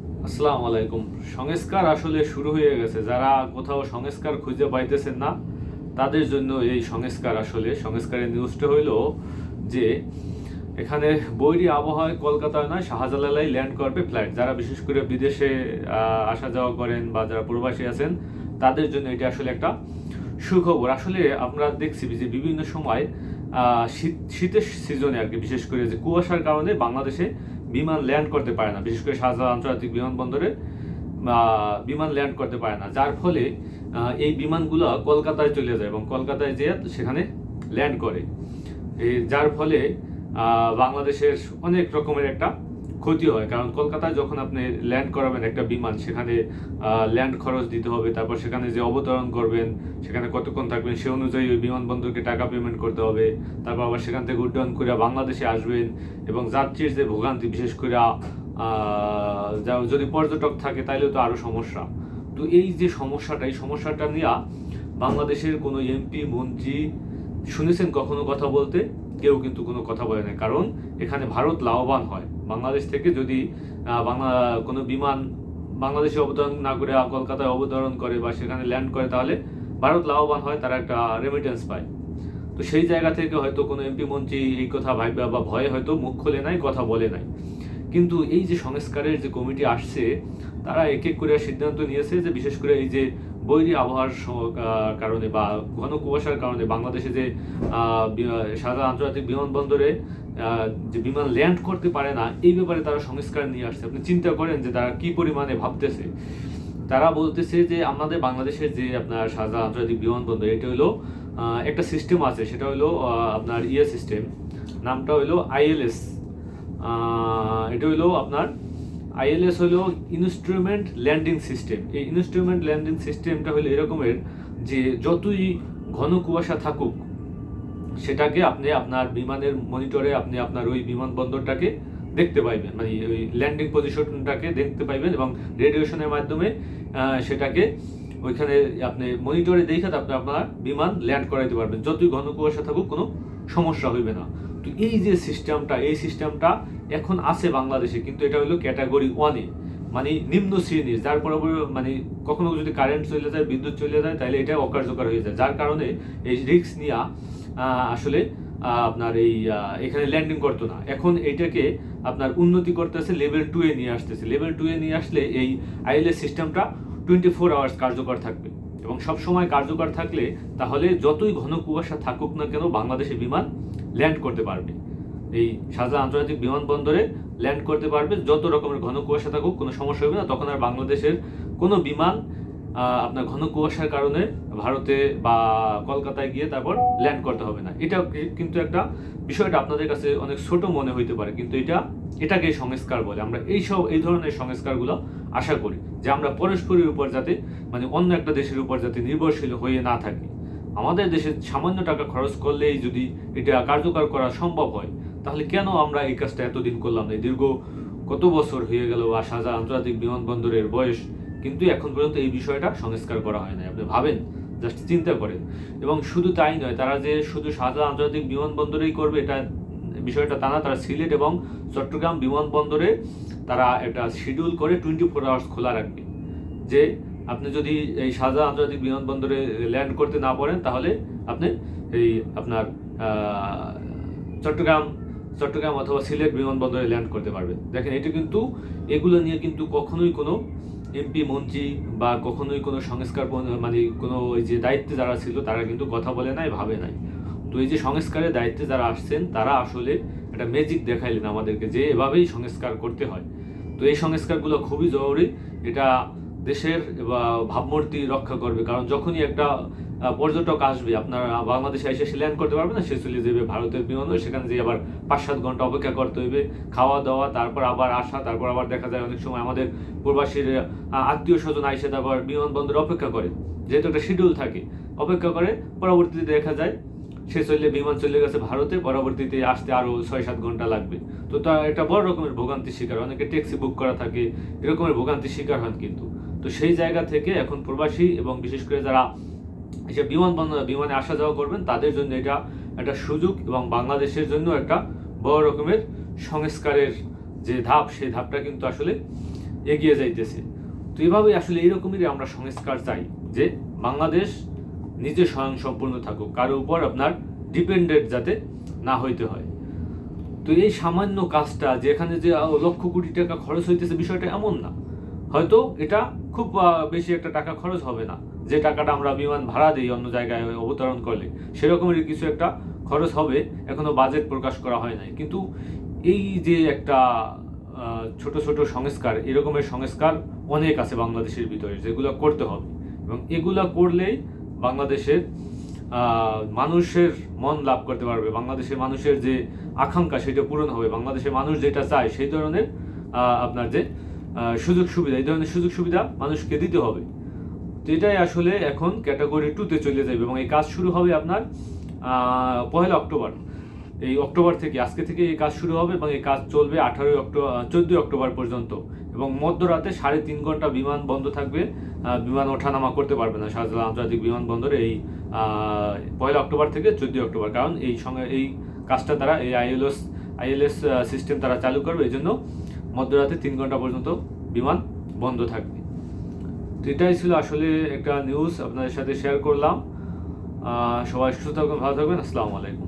আসসালামু আলাইকুম। সংস্কার আসলে শুরু হয়ে গেছে। যারা কোথাও সংস্কার খুঁজে পাইতেছেন না, তাদের জন্য এই সংস্কার আসলে, সংস্কারের নিউজটা হইল যে, এখানে বৈরী আবহাওয়ায় কলকাতায় নয়, শাহজালালাই ল্যান্ড করবে ফ্লাইট। যারা বিশেষ করে বিদেশে আসা যাওয়া করেন বা যারা প্রবাসী আছেন, তাদের জন্য এটা আসলে একটা সুখবর। আসলে আমরা দেখছি যে, বিভিন্ন সময় শীত, শীতের সিজনে আর কি, বিশেষ করে যে কুয়াশার কারণে বাংলাদেশে বিমান ল্যান্ড করতে পারে না, বিশেষ করে শাহজালাল আন্তর্জাতিক বিমানবন্দরে বিমান ল্যান্ড করতে পারে না। যার ফলে এই বিমানগুলো কলকাতায় চলে যায় এবং কলকাতায় যেয়ে সেখানে ল্যান্ড করে। যার ফলে বাংলাদেশের অনেক রকমের একটা ক্ষতি হয়। কারণ কলকাতায় যখন আপনি ল্যান্ড করাবেন একটা বিমান, সেখানে ল্যান্ড খরচ দিতে হবে, তারপর সেখানে যে অবতরণ করবেন, সেখানে কতক্ষণ থাকবেন, সে অনুযায়ী ওই বিমানবন্দরকে টাকা পেমেন্ট করতে হবে। তারপর আবার সেখান থেকে উড্ডয়ন করে বাংলাদেশে আসবেন এবং যাত্রীর যে ভোগান্তি, বিশেষ করে যা- যদি পর্যটক থাকে তাহলে তো আরও সমস্যা। তো এই যে সমস্যাটা, এই সমস্যাটা নিয়ে বাংলাদেশের কোনো এমপি মন্ত্রী শুনেছেন কখনো কথা বলতে? কেউ কিন্তু কোনো কথা বলে না। কারণ এখানে ভারত লাভবান হয়। বাংলাদেশ থেকে যদি বাংলা, কোনো বিমান বাংলাদেশে অবতরণ না করে কলকাতায় অবতরণ করে বা সেখানে ল্যান্ড করে, তাহলে ভারত লাভবান হয়, তারা একটা রেমিটেন্স পায়। তো সেই জায়গা থেকে হয়তো কোনো এমপি মন্ত্রী এই কথা ভাববে বা ভয়ে হয়তো মুখ খোলে নাই, কথা বলে নাই। কিন্তু এই যে সংস্কারের যে কমিটি আসছে, তারা এক এক করে সিদ্ধান্ত নিয়েছে যে, বিশেষ করে এই যে বৈরী আবহাওয়ার কারণে বা ঘন কুয়াশার কারণে বাংলাদেশে যে বি- আন্তর্জাতিক বিমানবন্দরে যে বিমান ল্যান্ড করতে পারে না, এই ব্যাপারে তারা সংস্কার নিয়ে আসছে। আপনি চিন্তা করেন যে তারা কি পরিমাণে ভাবতেছে। তারা বলতেছে যে আমাদের বাংলাদেশের যে আপনার শাহজালাল আন্তর্জাতিক বিমানবন্দর, এটা হলো একটা সিস্টেম আছে, সেটা হলো আপনার ইয়ে সিস্টেম নামটা হলো আইএলএস। এটা হলো আপনার আইএলএস হলো ইনস্ট্রুমেন্ট ল্যান্ডিং সিস্টেম এই ইনস্ট্রুমেন্ট ল্যান্ডিং সিস্টেমটা হলো এরকমের যে যতই ঘন কুয়াশা থাকুক, সেটাকে আপনি আপনার বিমানের মনিটরে আপনি আপনার ওই বিমানবন্দরটাকে দেখতে পাইবেন। মানে ওই ল্যান্ডিং পজিশনটাকে দেখতে পাইবেন এবং রেডিয়েশনের মাধ্যমে সেটাকে ওইখানে আপনি মনিটরে দেখে আপনি আপনার বিমান ল্যান্ড করাইতে পারবেন। যতই ঘন কুয়াশা থাকুক, কোনো সমস্যা হইবে না। তো এই যে সিস্টেমটা এই সিস্টেমটা এখন আছে বাংলাদেশে, কিন্তু এটা হলো ক্যাটাগরি ওয়ানে মানে নিম্ন শ্রেণির, যার পরে মানে কখনো যদি কারেন্ট চলে যায়, বিদ্যুৎ চলে যায় তাহলে এটা অকার্যকর হয়ে যায়। যার কারণে এই রিস্ক নিয়ে আসলে আপনার এই এখানে ল্যান্ডিং করতো না। এখন এইটাকে আপনার উন্নতি করতেছে লেভেল টু এ নিয়ে আসতেছে। লেভেল টু এ নিয়ে আসলে এই আইএলএস সিস্টেমটা টোয়েন্টি ফোর আওয়ার্স কার্যকর থাকবে। এবং সব সময় কার্যকর থাকলে তাহলে যতই ঘন কুয়াশা থাকুক না কেন বাংলাদেশে বিমান ল্যান্ড করতে পারবে। এই শাহজাহান আন্তর্জাতিক বিমানবন্দরে ল্যান্ড করতে পারবে, যত রকমের ঘন কুয়াশা থাকুক, কোনো সমস্যা হবে না। তখন আর বাংলাদেশের কোনো বিমান আপনার ঘন কুয়াশার কারণে ভারতে বা কলকাতায় গিয়ে তারপর ল্যান্ড করতে হবে না। এটা কিন্তু একটা বিষয়টা আপনাদের কাছে অনেক ছোট মনে হইতে পারে, কিন্তু এটা এটাকে সংস্কার বলে। আমরা এই সব এই ধরনের সংস্কারগুলো আশা করি যে আমরা পরস্পরের উপর যাতে মানে অন্য একটা দেশের উপর যাতে নির্ভরশীল হয়ে না থাকি। আমাদের দেশে সামান্য টাকা খরচ করলেই যদি এটা কার্যকর করা সম্ভব হয়, তাহলে কেন আমরা এই কাজটা এতদিন করলাম না? দীর্ঘ কত বছর হয়ে গেল বা সাজা আন্তর্জাতিক বিমানবন্দরের বয়স, কিন্তু এখন পর্যন্ত এই বিষয়টা সংস্কার করা হয় না আপনি ভাবেন, জাস্ট চিন্তা করেন। এবং শুধু তাই নয়, তারা যে শুধু সাজা আন্তর্জাতিক বিমানবন্দরেই করবে, এটা বিষয়টা তা না, তারা সিলেট এবং চট্টগ্রাম বিমানবন্দরে তারা একটা শিডিউল করে টোয়েন্টি ফোর আওয়ার্স খোলা রাখবে। যে আপনি যদি এই শাহজাহান আন্তর্জাতিক বিমানবন্দরে ল্যান্ড করতে না পারেন, তাহলে আপনি এই আপনার চট্টগ্রাম চট্টগ্রাম অথবা সিলেট বিমানবন্দরে ল্যান্ড করতে পারবেন। দেখেন, এটা কিন্তু এগুলো নিয়ে কিন্তু কখনোই কোনো এমপি মন্ত্রী বা কখনোই কোনো সংস্কার মানে কোনো ওই যে দায়িত্বে যারা ছিল, তারা কিন্তু কথা বলে নাই, ভাবে নাই। তো এই যে সংস্কারের দায়িত্বে যারা আসছেন, তারা আসলে একটা ম্যাজিক দেখাইলেন আমাদেরকে যে এভাবেই সংস্কার করতে হয়। তো এই সংস্কারগুলো খুবই জরুরি। এটা দেশের বা ভাবমূর্তি রক্ষা করবে। কারণ যখনই একটা পর্যটক আসবে, আপনার বাংলাদেশে এসে সে ল্যান্ড করতে পারবে না, সে চলে যাবে ভারতের বিমানবন্দর সেখানে যে আবার পাঁচ সাত ঘণ্টা অপেক্ষা করতে হইবে। খাওয়া দাওয়া তারপর আবার আসা, তারপর আবার দেখা যায় অনেক সময় আমাদের প্রবাসীর আত্মীয় স্বজন আইসে তারপর বিমানবন্দরে অপেক্ষা করে। যেহেতু একটা শিডিউল থাকে, অপেক্ষা করে পরবর্তীতে দেখা যায় সে চললে বিমান চলে গেছে ভারতে, পরবর্তীতে আসতে আরও ছয় সাত ঘণ্টা লাগবে। তো তার একটা বড় রকমের ভোগান্তির শিকার অনেকে ট্যাক্সি বুক করা থাকে, এরকমের ভোগান্তির শিকার হন কিন্তু। তো সেই জায়গা থেকে এখন প্রবাসী এবং বিশেষ করে যারা এসে বিমানবন্দর, বিমানে আসা যাওয়া করবেন, তাদের জন্য এটা একটা সুযোগ এবং বাংলাদেশের জন্য একটা বড় রকমের সংস্কারের যে ধাপ, সেই ধাপটা কিন্তু আসলে এগিয়ে যাইতেছে। তো এভাবেই আসলে এইরকমই আমরা সংস্কার চাই যে বাংলাদেশ নিজে স্বয়ং সম্পূর্ণ থাকুক। কারও উপর আপনার ডিপেন্ডেন্ট যাতে না হইতে হয়। তো এই সামান্য কাজটা যে এখানে যে লক্ষ কোটি টাকা খরচ হইতেছে, বিষয়টা এমন না। হয়তো এটা খুব বেশি একটা টাকা খরচ হবে না। যে টাকাটা আমরা বিমান ভাড়া দিই অন্য জায়গায় অবতরণ করলে, সেরকমেরই কিছু একটা খরচ হবে, এখনও বাজেট প্রকাশ করা হয় নাই। কিন্তু এই যে একটা ছোট ছোট সংস্কার, এরকমের সংস্কার অনেক আছে বাংলাদেশের ভিতরে, যেগুলো করতে হবে। এবং এগুলা করলেই বাংলাদেশের মানুষের মন লাভ করতে পারবে। বাংলাদেশের মানুষের যে আকাঙ্ক্ষা, সেটা পূরণ হবে। বাংলাদেশের মানুষ যেটা চায়, সেই ধরনের আপনার যে সুযোগ সুবিধা, এই ধরনের সুযোগ সুবিধা মানুষকে দিতে হবে। তো এটাই আসলে এখন ক্যাটাগরি টুতে চলে যাবে এবং এই কাজ শুরু হবে আপনার পহেলা অক্টোবর। এই অক্টোবর থেকে, আজকে থেকে এই কাজ শুরু হবে এবং এই কাজ চলবে আঠারোই অক্টোবর চোদ্দই অক্টোবর পর্যন্ত। এবং মধ্যরাতে সাড়ে তিন ঘণ্টা বিমান বন্ধ থাকবে। বিমান ওঠানামা করতে পারবে না শাহজালাল আন্তর্জাতিক বিমানবন্দরে এই পয়লা অক্টোবর থেকে চোদ্দই অক্টোবর। কারণ এই সঙ্গে, এই কাজটা তারা, এই আইএলএস আইএলএস সিস্টেম তারা চালু করবে। এই জন্য মধ্যরাতে তিন ঘণ্টা পর্যন্ত বিমান বন্ধ থাকবে। তো এটাই ছিল আসলে একটা নিউজ আপনাদের সাথে শেয়ার করলাম। সবাই সুস্থ থাকবেন ভালো থাকবেন। আসসালামু আলাইকুম।